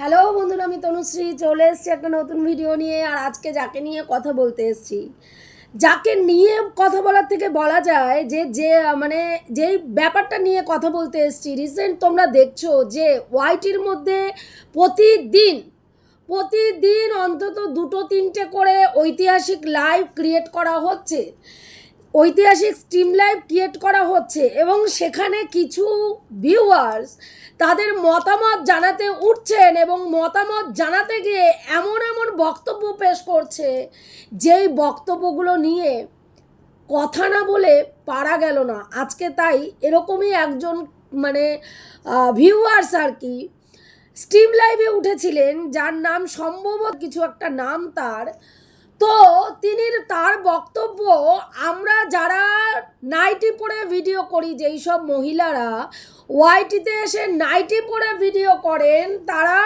Hello বন্ধুরা, আমি তনুশ্রী, চলে এসেছি একটা নতুন ভিডিও নিয়ে, আর আজকে যাকে নিয়ে কথা বলতে এসেছি, যাকে নিয়ে কথা বলার থেকে বলা যায় যে যে মানে যেই ব্যাপারটা নিয়ে কথা বলতে এসেছি রিসেন্ট তোমরা দেখছ যে ওয়াইটির মধ্যে প্রতিদিন প্রতিদিন অন্তত দুটো তিনটে করে ঐতিহাসিক লাইভ ক্রিয়েট করা হচ্ছে। ঐতিহাসিক স্ট্রিম লাইভ ক্রিয়েট করা হচ্ছে এবং সেখানে কিছু ভিউয়ার্স তাদের মতামত জানাতে উঠছেন এবং মতামত জানাতে গিয়ে এমন এমন বক্তব্য পেশ করছে যেই বক্তব্যগুলো নিয়ে কথা না বলে পারা গেল না। আজকে তাই এরকমই একজন মানে ভিউয়ার্স আর কি স্ট্রিম লাইভে উঠেছিলেন, যার নাম সম্ভবত কিছু একটা নাম তার। তো তিনি তার বক্তব্য, আমরা যারা নাইটি পরে ভিডিও করি, যেই সব মহিলারা ওয়াইটিতে এসে নাইটি পরে ভিডিও করেন, তারা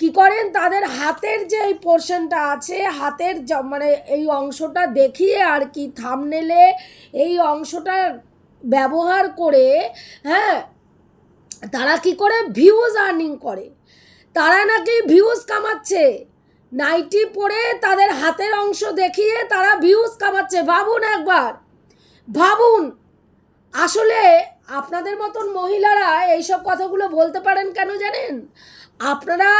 কি করেন? তাদের হাতের যে এই পোর্শনটা আছে, হাতের মানে এই অংশটা দেখিয়ে আর কি থামনেলে এই অংশটা ব্যবহার করে হ্যাঁ তারা কি করে? ভিউজ আর্নিং করে। তারা নাকি ভিউজ কামাচ্ছে। নাইটি পরে তাদের হাতের অংশ দেখিয়ে তারা ভিউজ কামাচ্ছে। ভাবুন একবার। ভাবুন। আসলে আপনাদের মতন মহিলারা এইসব কথাগুলো বলতে পারেন কেন জানেন? আপনারা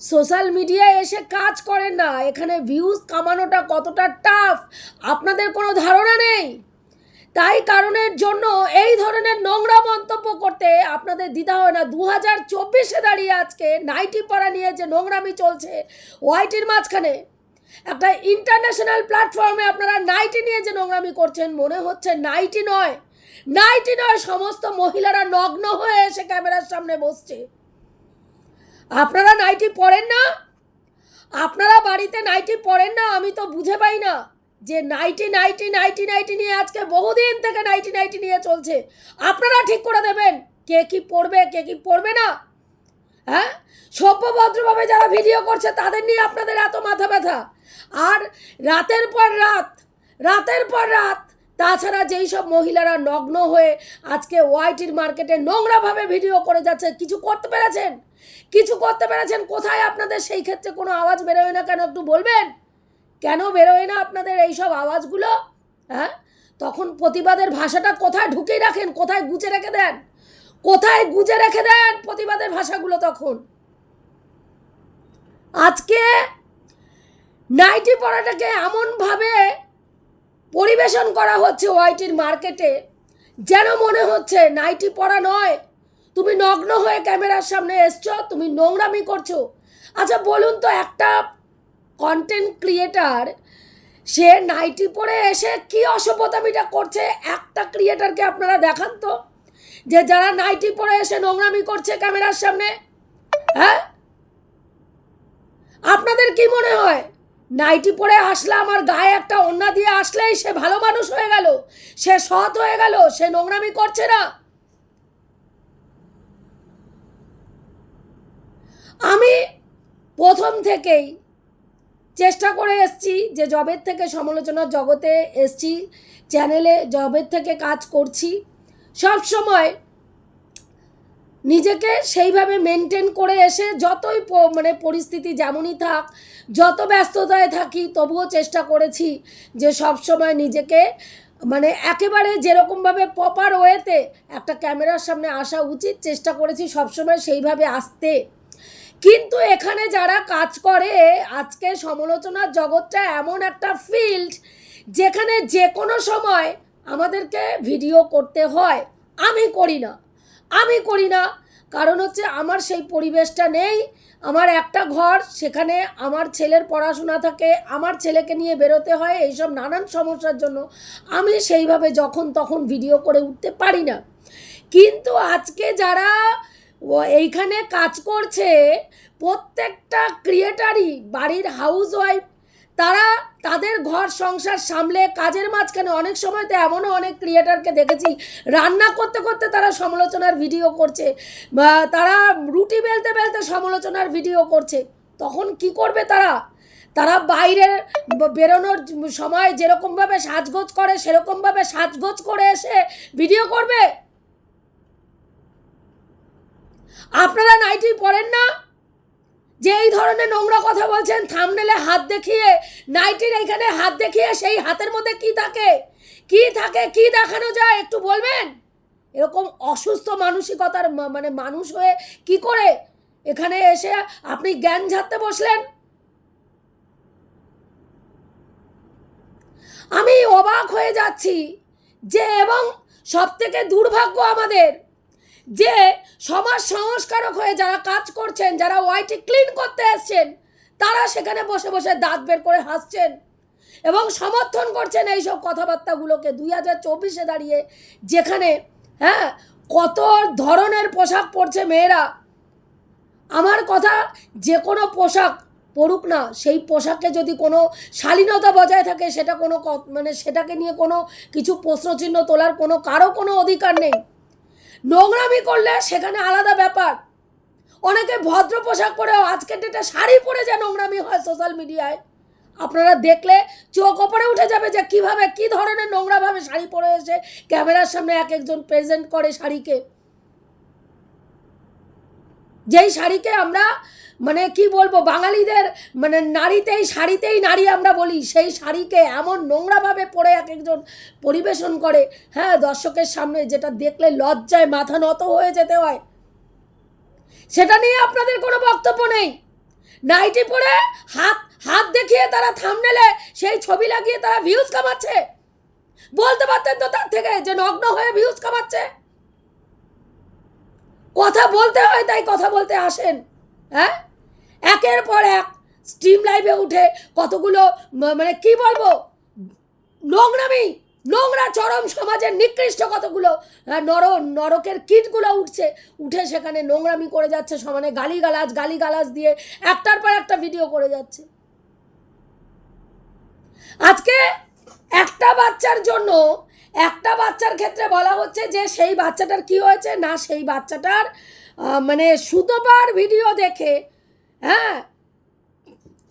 সোশ্যাল মিডিয়ায় এসে কাজ করেন না। এখানে ভিউজ কামানোটা কতটা টাফ আপনাদের কোনো ধারণা নেই? তাই কারণের জন্য এই ধরনের নোংরা মন্তব্য করতে আপনাদের দ্বিধা হয় না। দু হাজার চব্বিশে দাঁড়িয়ে আজকে নাইটি পড়া নিয়ে যে নোংরামি চলছে, ওয়াইটির মাঝখানে একটা ইন্টারন্যাশনাল প্ল্যাটফর্মে আপনারা নাইটি নিয়ে যে নোংরামি করছেন, মনে হচ্ছে নাইটি নয়। নাইটি নয়, সমস্ত মহিলারা নগ্ন হয়ে এসে ক্যামেরার সামনে বসছে। আপনারা নাইটি পরেন না? আপনারা বাড়িতে নাইটি পরেন না? আমি তো বুঝে পাই না। যে নাইটি নাইটি নাইটি নাইটি নিয়ে আজকে বহুদিন থেকে নাইটি নাইটি নিয়ে চলছে। আপনারা ঠিক করে দেবেন। কে কি পড়বে কে কি পড়বে না? হ্যাঁ? সভ্যভদ্রভাবে যারা ভিডিও করছে, তাদের নিয়ে আপনাদের এত মাথা ব্যথা। আর রাতের পর রাত, রাতের পর রাত, তাছাড়া যেই সব মহিলারা নগ্ন হয়ে আজকে ওয়াইটির মার্কেটে নোংরাভাবে ভিডিও করে যাচ্ছে, কিছু করতে পেরেছেন? কিছু করতে পেরেছেন? কোথায় আপনাদের সেই ক্ষেত্রে কোনো আওয়াজ বেরোয় না কেন? একটু বলবেন? কেন বেরোয় না আপনাদের এই সব আওয়াজগুলো? হ্যাঁ? তখন প্রতিবাদের ভাষাটা কোথায় ঢুকিয়ে রাখেন? কোথায় গুজে রেখে দেন? কোথায় গুজে রেখে দেন প্রতিবাদের ভাষাগুলো তখন? আজকে নাইটি পড়াটাকে এমনভাবে পরিবেশন করা হচ্ছে ওয়াইটির মার্কেটে, যেন মনে হচ্ছে নাইটি পড়া নয়। তুমি নগ্ন হয়ে ক্যামেরার সামনে এসছো, তুমি নোংরামি করছ। আচ্ছা বলুন তো একটা কন্টেন্ট ক্রিয়েটার সে নাইটি পরে এসে কি অসভ্যতামিটা করছে একটা ক্রিয়েটারকে আপনারা দেখান তো। যে যারা নাইটি পরে এসে নোংরামি করছে ক্যামেরার সামনে হ্যাঁ? আপনাদের কি মনে হয়? নাইটি পরে আসলে আমার গায়ে একটা ওন্না দিয়ে আসলেই সে ভালো মানুষ হয়ে গেল? সে সৎ হয়ে গেল? সে নোংরামি করছে না? আমি প্রথম থেকেই চেষ্টা করে এসছি যে জবের থেকে সমালোচনার জগতে এসছি, চ্যানেলে জবের থেকে কাজ করছি। সব সময় নিজেকে সেইভাবে মেনটেন করে এসে যতই মানে পরিস্থিতি যেমনই থাক, যত ব্যস্ততায় থাকি তবুও চেষ্টা করেছি যে সব সময় নিজেকে মানে একেবারে যেরকমভাবে প্রপার ওয়েতে একটা ক্যামেরার সামনে আসা উচিত, চেষ্টা করেছি সবসময় সেইভাবে আসতে। কিন্তু এখানে যারা কাজ করে, আজকে সমালোচনার জগৎটা এমন একটা ফিল্ড যেখানে যে কোনো সময় আমাদেরকে ভিডিও করতে হয়। আমি করি না। আমি করি না। কারণ হচ্ছে আমার সেই পরিবেশটা নেই। আমার একটা ঘর, সেখানে আমার ছেলের পড়াশোনা থাকে, আমার ছেলেকে নিয়ে বেরোতে হয় এইসব নানান সমস্যার জন্য। আমি সেইভাবে যখন তখন ভিডিও করে উঠতে পারি না। কিন্তু আজকে যারা ও এইখানে কাজ করছে প্রত্যেকটা ক্রিয়েটারই, বাড়ির হাউস ওয়াইফ তারা তাদের ঘর, সংসার সামলে কাজের মাঝখানে অনেক সময় তো এমনও অনেক ক্রিয়েটারকে দেখেছি, রান্না করতে করতে তারা সমালোচনার ভিডিও করছে, বা তারা রুটি বেলতে বেলতে সমালোচনার ভিডিও করছে। তখন কি করবে তারা? তারা বাইরে বেরোনোর সময় যেরকমভাবে সাজগোজ করে, সেরকমভাবে সাজগোজ করে এসে ভিডিও করবে? আপনারা নাইটি পরেন না? যে এই ধরনের নোংরা কথা বলছেন থামনেলে হাত দেখিয়ে নাইটির এইখানে হাত দেখিয়ে সেই হাতের মধ্যে কি থাকে? কি থাকে? কি দেখানো যায়? একটু বলবেন? এরকম অসুস্থ মানসিকতার মানে মানুষ হয়ে কি করে এখানে এসে আপনি জ্ঞান ঝাড়তে বসলেন? আমি অবাক হয়ে যাচ্ছি যে, এবং সব থেকে দুর্ভাগ্য আমাদের যে সমাজ সংস্কারক হয়ে যারা কাজ করছেন, যারা ওয়াইটি ক্লিন করতে এসছেন, তারা সেখানে বসে বসে দাঁত বের করে হাসছেন এবং সমর্থন করছেন এইসব কথাবার্তাগুলোকে। দুই হাজার চব্বিশে দাঁড়িয়ে যেখানে হ্যাঁ কত ধরনের পোশাক পরছে মেয়েরা, আমার কথা যে কোনো পোশাক পরুক না, সেই পোশাকে যদি কোনো শালীনতা বজায় থাকে, সেটা কোনো মানে সেটাকে নিয়ে কোনো কিছু প্রশ্নচিহ্ন তোলার কোনো, কারও কোনো অধিকার নেই। নোংরামি করলে সেখানে আলাদা ব্যাপার। অনেকে ভদ্র পোশাক পরে আজকের ডেটে শাড়ি পরে যে নোংরামি হয় সোশ্যাল মিডিয়ায় আপনারা দেখলে চোখ ওপরে উঠে যাবে যে কীভাবে কি ধরনের নোংরাভাবে শাড়ি পরে এসে ক্যামেরার সামনে এক একজন প্রেজেন্ট করে শাড়িকে। যেই শাড়িকে আমরা মানে কি বলব, বাঙালিদের মানে নারীতেই, শাড়িতেই নারী আমরা বলি, সেই শাড়িকে এমন নোংরাভাবে পরে এক একজন পরিবেশন করে হ্যাঁ দর্শকের সামনে যেটা দেখলে লজ্জায় মাথা নত হয়ে যেতে হয়। সেটা নিয়ে আপনাদের কোনো বক্তব্য নেই। নাইটি পরে হাত হাত দেখিয়ে তারা থামনেলে সেই ছবি লাগিয়ে তারা ভিউজ কামাচ্ছে। বলতে পারতেন তো তার থেকে যে নগ্ন হয়ে ভিউজ কামাচ্ছে। কথা বলতে হয়, তাই কথা বলতে আসেন। হ্যাঁ? একের পর এক স্ট্রিম লাইভে উঠে কতগুলো মানে কি বলব, নোংরামি, নোংরা চরম সমাজের নিকৃষ্ট কতগুলো নর, নরকের কীটগুলো উঠছে, উঠে সেখানে নোংরামি করে যাচ্ছে, সমানে গালিগালাজ গালিগালাজ দিয়ে একটার পর একটা ভিডিও করে যাচ্ছে। আজকে একটা বাচ্চার জন্য একটা বাচ্চার ক্ষেত্রে বলা হচ্ছে যে সেই বাচ্চাটার কি হয়েছে? না, সেই বাচ্চাটার মানে সুতোপার ভিডিও দেখে হ্যাঁ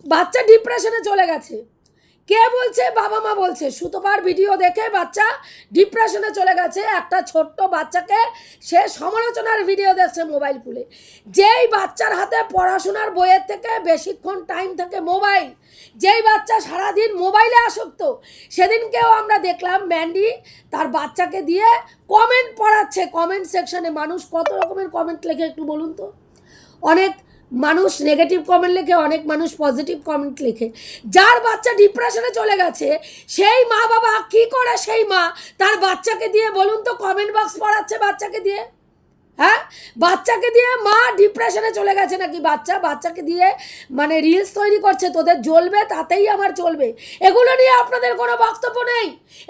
বাচ্চা ডিপ্রেশনে চলে গেছে। কে বলছে? বাবা মা বলছে। সুতোপার ভিডিও দেখে বাচ্চা ডিপ্রেশনে চলে গেছে। একটা ছোট্ট বাচ্চাকে সে সমালোচনার ভিডিও দেখছে মোবাইল খুলে। যেই বাচ্চার হাতে পড়াশোনার বইয়ের থেকে বেশিক্ষণ টাইম থাকে মোবাইল যেই বাচ্চা সারাদিন মোবাইলে আসক্ত, সেদিনকেও আমরা দেখলাম ম্যান্ডি তার বাচ্চাকে দিয়ে কমেন্ট পড়াচ্ছে। কমেন্ট সেকশনে মানুষ কত রকমের কমেন্ট লেখে একটু বলুন তো? অনেক মানুষ নেগেটিভ কমেন্ট লেখে, অনেক মানুষ পজিটিভ কমেন্ট লেখে। যার বাচ্চা ডিপ্রেশনে চলে গেছে, সেই মা বাবা কি করে সেই মা? তার বাচ্চাকে দিয়ে বলুন তো কমেন্ট বক্স পড়াচ্ছে বাচ্চাকে দিয়ে। হ্যাঁ? বাচ্চাকে দিয়ে মা ডিপ্রেশনে চলে গেছে নাকি বাচ্চা? বাচ্চাকে দিয়ে মানে রিলস তৈরি করছে, তোদের জ্বলবে, তাতেই আমার চলবে। এগুলো নিয়ে আপনাদের কোনো বক্তব্য নেই।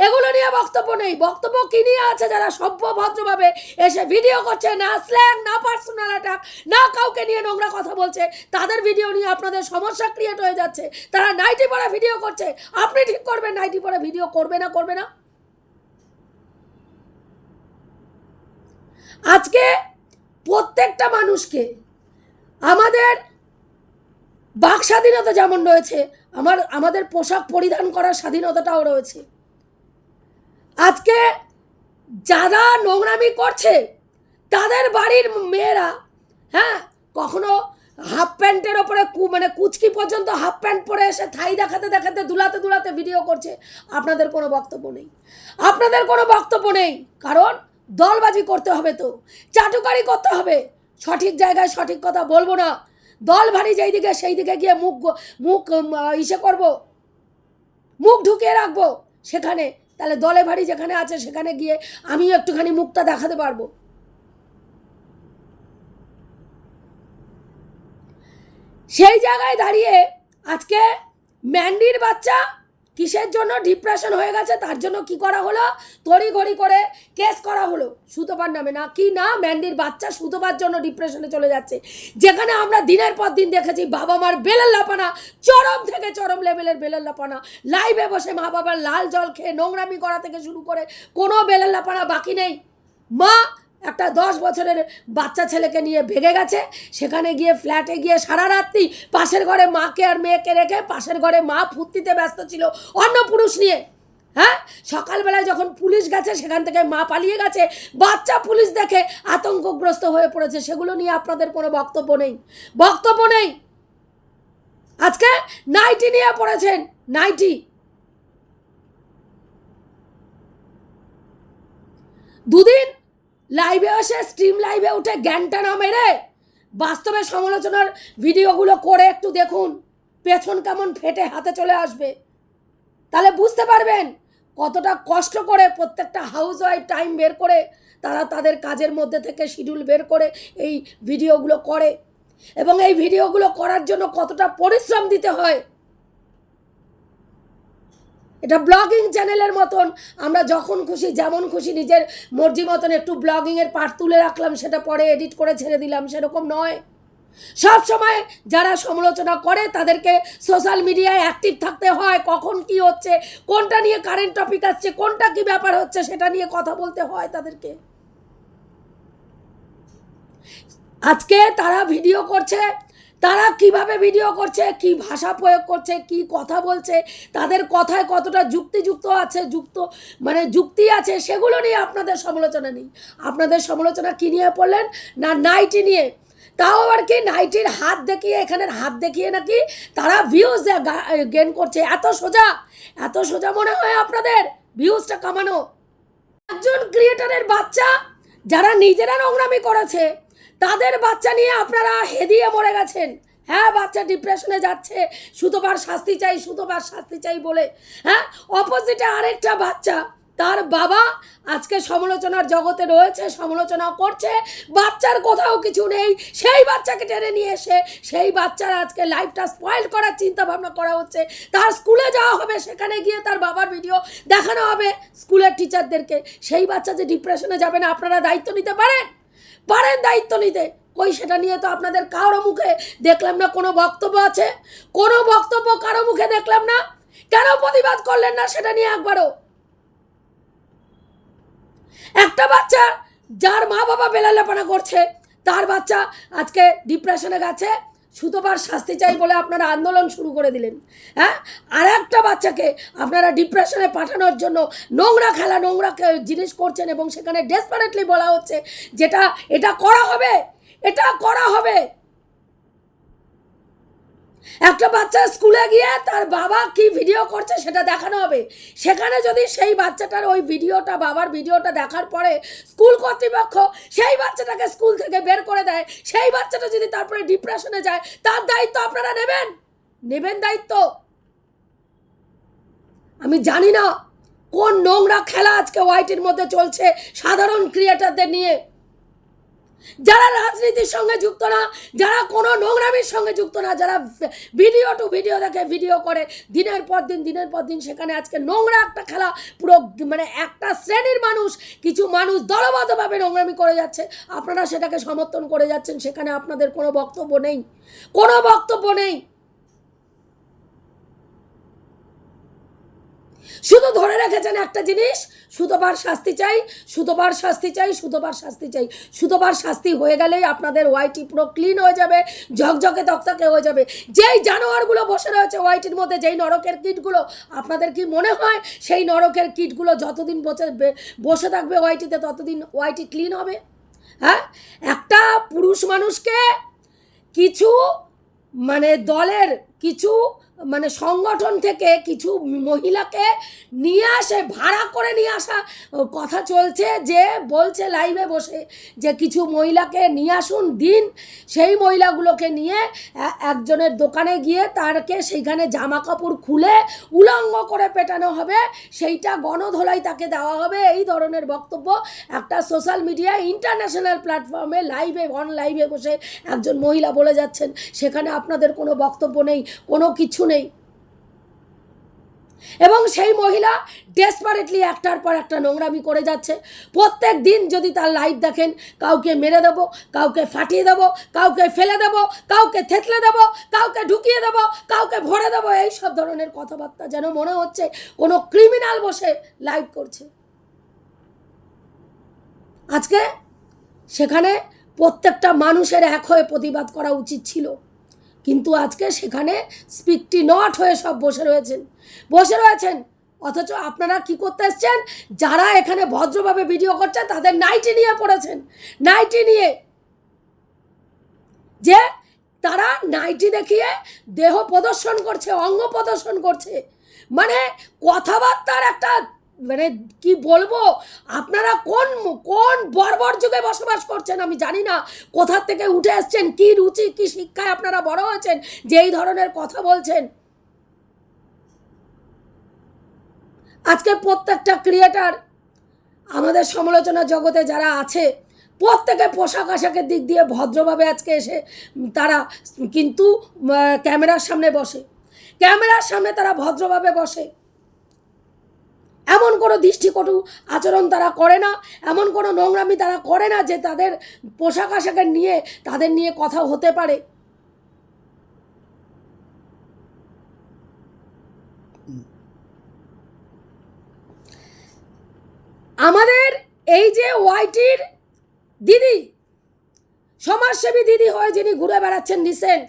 এগুলো নিয়ে বক্তব্য নেই। বক্তব্য কী নিয়ে আছে যারা সভ্য ভদ্রভাবে এসে ভিডিও করছে? না স্ল্যাং না পার্সোনাল অ্যাটাক না কাউকে নিয়ে নোংরা কথা বলছে। তাদের ভিডিও নিয়ে আপনাদের সমস্যা ক্রিয়েট হয়ে যাচ্ছে। তারা নাইটি পরে ভিডিও করছে। আপনি ঠিক করবেন নাইটি পরে ভিডিও করবে না করবে না? আজকে প্রত্যেকটা মানুষকে আমাদের বাক স্বাধীনতা যেমন রয়েছে, আমার, আমাদের পোশাক পরিধান করার স্বাধীনতাটাও রয়েছে। আজকে যারা নোংরামি করছে, তাদের বাড়ির মেয়েরা হ্যাঁ কখনো হাফ প্যান্টের ওপরে কু- মানে কুচকি পর্যন্ত হাফ প্যান্ট পরে এসে থাই দেখাতে দেখাতে, দুলাতে দুলাতে ভিডিও করছে। আপনাদের কোনো বক্তব্য নেই। আপনাদের কোনো বক্তব্য নেই। কারণ দলবাজি করতে হবে তো, চাটুকারি করতে হবে। সঠিক জায়গায় সঠিক কথা বলব না। দল ভারী যেই দিকে, সেই দিকে গিয়ে মুখ মুখ ইসে করব। মুখ ঢুকিয়ে রাখব। সেখানে, তাহলে দলে ভারী যেখানে আছে, সেখানে গিয়ে আমিও একটুখানি মুখটা দেখাতে পারব। সেই জায়গায় দাঁড়িয়ে আজকে ম্যান্ডির বাচ্চা কিসের জন্য ডিপ্রেশন হয়ে গেছে? তার জন্য কি করা হলো? তড়ি ঘড়ি করে কেস করা হলো। সুতোপার নামে না, কি না? ম্যান্ডির বাচ্চা সুতোপার জন্য ডিপ্রেশনে চলে যাচ্ছে। যেখানে আমরা দিনের পর দিন দেখেছি বাবা মার বেলের লাপানা, চরম থেকে চরম লেভেলের বেলের লাপানা। লাইভে বসে মা বাবার লাল জল খেয়ে নোংরামি করা থেকে শুরু করে কোনো বেলের লাপানা বাকি নেই। মা একটা দশ বছরের বাচ্চা ছেলেকে নিয়ে ভেগে গেছে, সেখানে গিয়ে ফ্ল্যাটে গিয়ে সারা রাত্রি পাশের ঘরে মাকে আর মেয়েকে রেখে পাশের ঘরে মা ফুর্তিতে ব্যস্ত ছিল, অন্য পুরুষ নিয়ে। হ্যাঁ? সকালবেলায় যখন পুলিশ গেছে, সেখান থেকে মা পালিয়ে গেছে, বাচ্চা পুলিশ দেখে আতঙ্কগ্রস্ত হয়ে পড়েছে, সেগুলো নিয়ে আপনাদের কোনো বক্তব্য নেই। বক্তব্য নেই। আজকে নাইটি নিয়ে পড়েছেন, নাইটি। দুদিন লাইভে এসে স্ট্রিম লাইভে উঠে জ্ঞানটা না মেরে বাস্তবে সমালোচনার ভিডিওগুলো করে একটু দেখুন, পেছন কেমন ফেটে হাতে চলে আসবে। তাহলে বুঝতে পারবেন কতটা কষ্ট করে প্রত্যেকটা হাউস ওয়াইফ টাইম বের করে তারা তাদের কাজের মধ্যে থেকে শিডিউল বের করে এই ভিডিওগুলো করে। এবং এই ভিডিওগুলো করার জন্য কতটা পরিশ্রম দিতে হয় এটা ব্লগিং চ্যানেলের মতন। আমরা যখন খুশি, যেমন খুশি নিজের মর্জি মতন একটু ব্লগিংয়ের পার্ট তুলে রাখলাম, সেটা পরে এডিট করে ছেড়ে দিলাম, সেরকম নয়। সব সময় যারা সমালোচনা করে, তাদেরকে সোশ্যাল মিডিয়ায় অ্যাক্টিভ থাকতে হয়, কখন কি হচ্ছে, কোনটা নিয়ে কারেন্ট টপিক আসছে, কোনটা কি ব্যাপার হচ্ছে, সেটা নিয়ে কথা বলতে হয় তাদেরকে। আজকে তারা ভিডিও করছে তারা কীভাবে ভিডিও করছে, কি ভাষা প্রয়োগ করছে, কি কথা বলছে, তাদের কথায় কতটা যুক্তিযুক্ত আছে, যুক্ত মানে যুক্তি আছে, সেগুলো নিয়ে আপনাদের সমালোচনা নেই। আপনাদের সমালোচনা কী নিয়ে পড়লেন? না নাইটি নিয়ে? তাও আবার কি নাইটির হাত দেখিয়ে, এখানের হাত দেখিয়ে নাকি তারা ভিউজ গেন করছে? এত সোজা এত সোজা মনে হয় আপনাদের ভিউজটা কামানো। একজন ক্রিয়েটারের বাচ্চা, যারা নিজেরা নোংরামি করেছে তাদের বাচ্চা নিয়ে আপনারা হেদিয়ে মরে গেছেন। হ্যাঁ বাচ্চা ডিপ্রেশনে যাচ্ছে সুতোবার শাস্তি চাই সুতোবার শাস্তি চাই বলে। হ্যাঁ অপোজিটে আরেকটা বাচ্চা, তার বাবা আজকে সমালোচনার জগতে রয়েছে, সমালোচনা করছে, বাচ্চার কোথাও কিছু নেই, সেই বাচ্চাকে টেনে নিয়ে এসে, সেই বাচ্চার আজকে লাইফটা স্পয়েল করার চিন্তা ভাবনা করা হচ্ছে। তার স্কুলে যাওয়া হবে, সেখানে গিয়ে তার বাবার ভিডিও দেখানো হবে স্কুলের টিচারদেরকে সেই বাচ্চা যে ডিপ্রেশনে যাবে না, আপনারা দায়িত্ব নিতে পারেন? পারেন দায়িত্ব নিতে। কই সেটা নিয়ে তো আপনাদের কারও মুখে দেখলাম না, কোনো বক্তব্য আছে? কোনো বক্তব্য কারও মুখে দেখলাম না? কেন প্রতিবাদ করলেন না সেটা নিয়ে একবারও? একটা বাচ্চা, যার মা বাবা বেলালেপানা করছে, তার বাচ্চা আজকে ডিপ্রেশনে গেছে সুতোবার শাস্তি চাই বলে আপনারা আন্দোলন শুরু করে দিলেন। হ্যাঁ? আর একটা বাচ্চাকে আপনারা ডিপ্রেশনে পাঠানোর জন্য নোংরা খেলা, নোংরা জিনিস করছেন এবং সেখানে ডেসপারেটলি বলা হচ্ছে যেটা, এটা করা হবে, এটা করা হবে। একটা বাচ্চা স্কুলে গিয়ে তার বাবা কি ভিডিও করছে সেটা দেখানো হবে। সেখানে যদি সেই বাচ্চাটার ওই ভিডিওটা, বাবার ভিডিওটা দেখার পরে স্কুল কর্তৃপক্ষ সেই বাচ্চাটাকে স্কুল থেকে বের করে দেয়, সেই বাচ্চাটা যদি তারপরে ডিপ্রেশনে যায়, তার দায়িত্ব আপনারা নেবেন। নেবেন দায়িত্ব। আমি জানি না কোন নোংরা খেলা আজকে হোয়াইটের মধ্যে চলছে সাধারণ ক্রিয়েটারদের নিয়ে। যারা রাজনীতির সঙ্গে যুক্ত না, যারা কোনো নোংরামির সঙ্গে যুক্ত না, যারা ভিডিও টু ভিডিও দেখে ভিডিও করে, দিনের পর দিন, দিনের পর দিন সেখানে আজকে নোংরা একটা খেলা, পুরো মানে একটা শ্রেণির মানুষ, কিছু মানুষ দলবদ্ধভাবে নোংরামি করে যাচ্ছে। আপনারা সেটাকে সমর্থন করে যাচ্ছেন, সেখানে আপনাদের কোনো বক্তব্য নেই। কোনো বক্তব্য নেই। শুধু ধরে রেখেছেন একটা জিনিস সুতোবার শাস্তি চাই সুতোবার শাস্তি চাই সুতোবার শাস্তি চাই। সুতোবার শাস্তি হয়ে গেলেই আপনাদের ওয়াইটি পুরো ক্লিন হয়ে যাবে, ঝকঝকে তকতকে হয়ে যাবে। যেই জানোয়ারগুলো বসে রয়েছে ওয়াইটির মধ্যে, যেই নরকের কিটগুলো, আপনাদের কি মনে হয়? সেই নরকের কিটগুলো যতদিন বসে বসে থাকবে ওয়াইটিতে ততদিন ওয়াইটি ক্লিন হবে। হ্যাঁ? একটা পুরুষ মানুষকে কিছু মানে দলের কিছু মানে সংগঠন থেকে কিছু মহিলাকে নিয়ে আসে, ভাড়া করে নিয়ে আসা কথা চলছে যে বলছে লাইভে বসে যে কিছু মহিলাকে নিয়ে আসুন দিন। সেই মহিলাগুলোকে নিয়ে একজনের দোকানে গিয়ে তারকে সেইখানে জামা কাপড় খুলে উলঙ্গ করে পেটানো হবে। সেইটা গণধোলাই তাকে দেওয়া হবে। এই ধরনের বক্তব্য একটা সোশ্যাল মিডিয়া ইন্টারন্যাশনাল প্ল্যাটফর্মে লাইভে অন লাইভে বসে একজন মহিলা বলে যাচ্ছেন। সেখানে আপনাদের কোনো বক্তব্য নেই, কোনো কিছু নেই। এবং সেই মহিলা ডেসপারেটলি একটার পর একটা নোংরামি করে যাচ্ছে। প্রত্যেক দিন যদি তার লাইভ দেখেন, কাউকে মেরে দেবো, কাউকে ফাটিয়ে দেবো, কাউকে ফেলে দেবো, কাউকে থেতলে দেবো, কাউকে ঢুকিয়ে দেবো, কাউকে ভরে দেবো, এই সব ধরনের কথাবার্তা যেন মনে হচ্ছে কোনো ক্রিমিনাল বসে লাইভ করছে। আজকে সেখানে প্রত্যেকটা মানুষের এক হয়ে প্রতিবাদ করা উচিত ছিল। কিন্তু আজকে সেখানে স্পিকটি নট হয়ে সব বসে রয়েছেন। বসে রয়েছেন। অথচ আপনারা কি করতে এসছেন? যারা এখানে ভদ্রভাবে ভিডিও করছে তাদের নাইটি নিয়ে পড়েছেন। নাইটি নিয়ে। যে তারা নাইটি দেখিয়ে দেহ প্রদর্শন করছে, অঙ্গ প্রদর্শন করছে। মানে কথাবার্তার একটা মানে কি বলব? আপনারা কোন কোন বর্বর যুগে বসবাস করছেন আমি জানি না। কোথা থেকে উঠে এসছেন? কি রুচি, কি শিক্ষায় আপনারা বড় হয়েছেন? যে এই ধরনের কথা বলছেন। আজকে প্রত্যেকটা ক্রিয়েটার আমাদের সমালোচনা জগতে যারা আছে, প্রত্যেকে পোশাক আশাকের দিক দিয়ে ভদ্রভাবে আজকে এসে তারা কিন্তু ক্যামেরার সামনে বসে। ক্যামেরার সামনে তারা ভদ্রভাবে বসে। এমন কোনো দৃষ্টিকটু আচরণ তারা করে না, এমন কোনো নোংরামি তারা করে না যে তাদের পোশাক আশাকের নিয়ে, তাদের নিয়ে কথা হতে পারে। আমাদের এই যে ওয়াইটির দিদি, সমাজসেবী দিদি হয়ে যিনি ঘুরে বেড়াচ্ছেন রিসেন্ট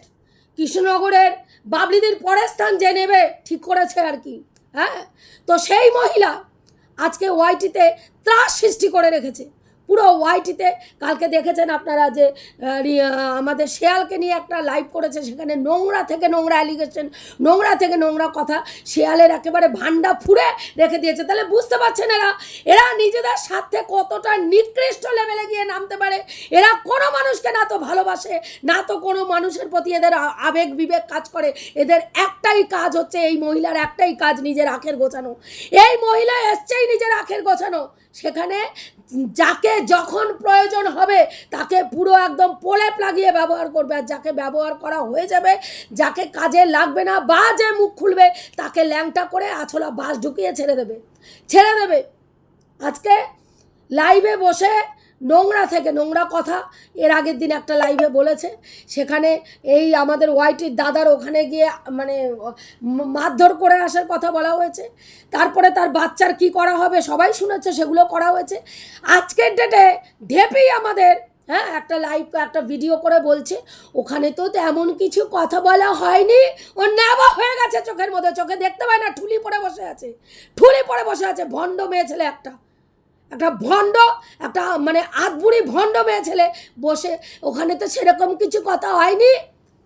কৃষ্ণনগরের বাবলিদির পরের স্থান যে নেবে ঠিক করেছে আর কি। হ্যাঁ? তো সেই মহিলা আজকে ওয়াইটিতে ত্রাস সৃষ্টি করে রেখেছে। পুরো ওয়াইটিতে কালকে দেখেছেন আপনারা যে আমাদের শেয়ালকে নিয়ে একটা লাইভ করেছে, সেখানে নোংরা থেকে নোংরা অ্যালিগেশন নোংরা থেকে নোংরা কথা শেয়ালের একেবারে ভান্ডা ফুড়ে রেখে দিয়েছে। তাহলে বুঝতে পারছেন এরা এরা নিজেদের স্বার্থে কতটা নিকৃষ্ট লেভেলে গিয়ে নামতে পারে? এরা কোনো মানুষকে না তো ভালোবাসে, না তো কোনো মানুষের প্রতি এদের আবেগ বিবেক কাজ করে। এদের একটাই কাজ হচ্ছে এই মহিলার একটাই কাজ নিজের আখের গোছানো। এই মহিলা এসছেই নিজের আখের গোছানো। সেখানে যাকে যখন প্রয়োজন হবে, তাকে পুরো একদম পোলে লাগিয়ে ব্যবহার করবে। আর যাকে ব্যবহার করা হয়ে যাবে, যাকে কাজে লাগবে না বা যে মুখ খুলবে, তাকে ল্যাংটা করে আছলা বাস ঢুকিয়ে ছেড়ে দেবে। ছেড়ে দেবে। আজকে লাইভে বসে নোংরা থেকে নোংরা কথা এর আগের দিন একটা লাইভে বলেছে। সেখানে এই আমাদের ওয়াইটির দাদার ওখানে গিয়ে মানে মারধর করে আসার কথা বলা হয়েছে। তারপরে তার বাচ্চার কি করা হবে সবাই শুনেছে, সেগুলো করা হয়েছে। আজকের ডেটে ঢেপেই আমাদের হ্যাঁ একটা লাইভ একটা ভিডিও করে বলছে, ওখানে তো তেমন কিছু কথা বলা হয়নি। ও নেওয়া হয়ে গেছে চোখের মধ্যে। চোখে দেখতে পায় না, ঠুলি পড়ে বসে আছে। ঠুলি পড়ে বসে আছে, ভণ্ড মেয়ে ছেলে একটা। একটা ভণ্ড, একটা মানে আধবুড়ি ভণ্ড মেয়ে ছেলে বসে। ওখানে তো সেরকম কিছু কথা হয়নি।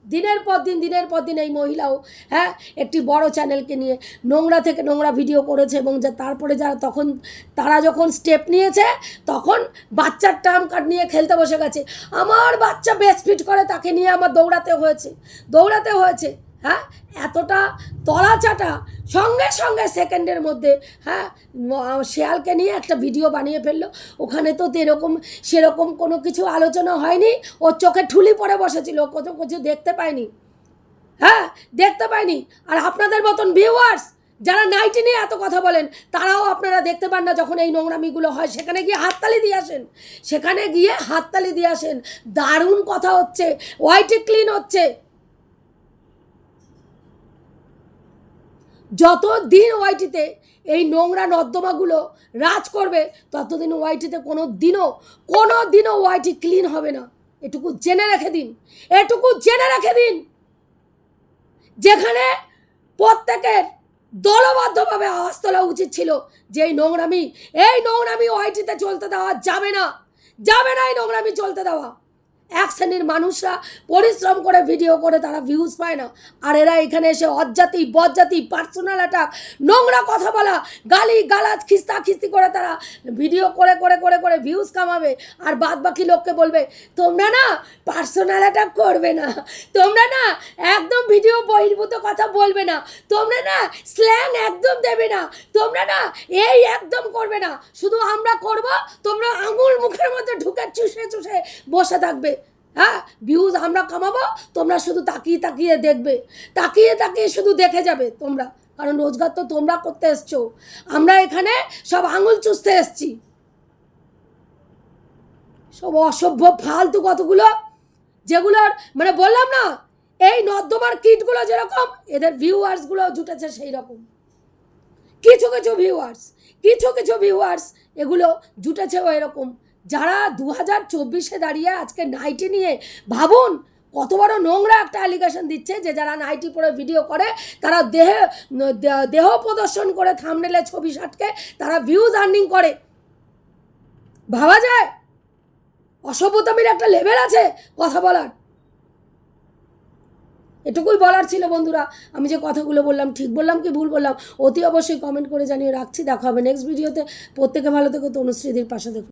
দিনের পর দিন, দিনের পর দিন এই মহিলাও হ্যাঁ একটি বড় চ্যানেলকে নিয়ে নোংরা থেকে নোংরা ভিডিও করেছে এবং যা তারপরে যারা তখন তারা যখন স্টেপ নিয়েছে, তখন বাচ্চার টার্ম কার্ড নিয়ে খেলতে বসে গেছে। আমার বাচ্চা বেস্ট ফিট করে, তাকে নিয়ে আমার দৌড়াতে হয়েছে। দৌড়াতে হয়েছে। হ্যাঁ? এতটা তলাচাটা। সঙ্গে সঙ্গে সেকেন্ডের মধ্যে হ্যাঁ শেয়ালকে নিয়ে একটা ভিডিও বানিয়ে ফেলল। ওখানে তো এরকম সেরকম কোনো কিছু আলোচনা হয়নি। ওর চোখে ঠুলি পড়ে বসেছিল কত কিছু দেখতে পায়নি। হ্যাঁ দেখতে পায়নি। আর আপনাদের মতন ভিউয়ার্স যারা নাইটি নিয়ে এত কথা বলেন, তারাও আপনারা দেখতে পান না যখন এই নোংরামিগুলো হয়। সেখানে গিয়ে হাততালি দিয়ে আসেন। সেখানে গিয়ে হাততালি দিয়ে আসেন। দারুণ কথা হচ্ছে। ওয়াইটি ক্লিন হচ্ছে। যত দিন ওয়াইটিতে এই নোংরা নর্দমাগুলো রাজ করবে, ততদিন ওয়াইটিতে কোনো দিনও কোনো দিনও ওয়াইটি ক্লিন হবে না। এটুকু জেনে রেখে দিন, এটুকু জেনে রেখে দিন, যেখানে প্রত্যেকের দলবদ্ধভাবে আওয়াজ তোলা উচিত ছিল যে এই নোংরামি এই নোংরামি ওয়াইটিতে চলতে দেওয়া যাবে না যাবে না এই নোংরামি চলতে দেওয়া। এক শ্রেণির মানুষরা পরিশ্রম করে ভিডিও করে, তারা ভিউজ পায় না। আর এরা এখানে এসে অজ্জাতি বজ্জাতি পার্সোনাল অ্যাটাক নোংরা কথা বলা, গালি, গালাজ, খিস্তা খিস্তি করে তারা ভিডিও করে করে করে করে ভিউজ কামাবে। আর বাদ বাকি লোককে বলবে, তোমরা না পার্সোনাল অ্যাটাক করবে না। তোমরা না একদম ভিডিও বহির্ভূত কথা বলবে না। তোমরা না স্ল্যাং একদম দেবে না। তোমরা না এই একদম করবে না। শুধু আমরা করব, তোমরা আঙুল মুখের মধ্যে ঢুকে চুষে চুষে বসে থাকবে। হ্যাঁ? ভিউজ আমরা কামাবো, তোমরা শুধু তাকিয়ে তাকিয়ে দেখবে। তাকিয়ে তাকিয়ে শুধু দেখে যাবে তোমরা। কারণ রোজগার তো তোমরা করতে এসছো। আমরা এখানে সব আঙুল চুষতে এসছি। সব অসভ্য, ফালতু কতগুলো, যেগুলোর মানে বললাম না, এই নর্দমার কিটগুলো যেরকম, এদের ভিউয়ার্সগুলো জুটেছে সেই রকম কিছু কিছু ভিউয়ার্স কিছু কিছু ভিউয়ার্স এগুলো জুটেছেও এরকম। যারা দু হাজার চব্বিশে দাঁড়িয়ে আজকে নাইটি নিয়ে ভাবুন, কত বড় নোংরা একটা অ্যালিগেশন দিচ্ছে যে যারা নাইটি পরে ভিডিও করে, তারা দেহে দেহ প্রদর্শন করে থামনেলে ছবি সাটকে তারা ভিউজ আর্নিং করে। ভাবা যায়? অসভ্যতামির একটা লেভেল আছে কথা বলার। এটুকুই বলার ছিল বন্ধুরা। আমি যে কথাগুলো বললাম, ঠিক বললাম কি ভুল বললাম, অতি অবশ্যই কমেন্ট করে জানিয়ে রাখছি। দেখা হবে নেক্সট ভিডিওতে প্রত্যেকে ভালো থেকো তনুশ্রীদির পাশে দেখো।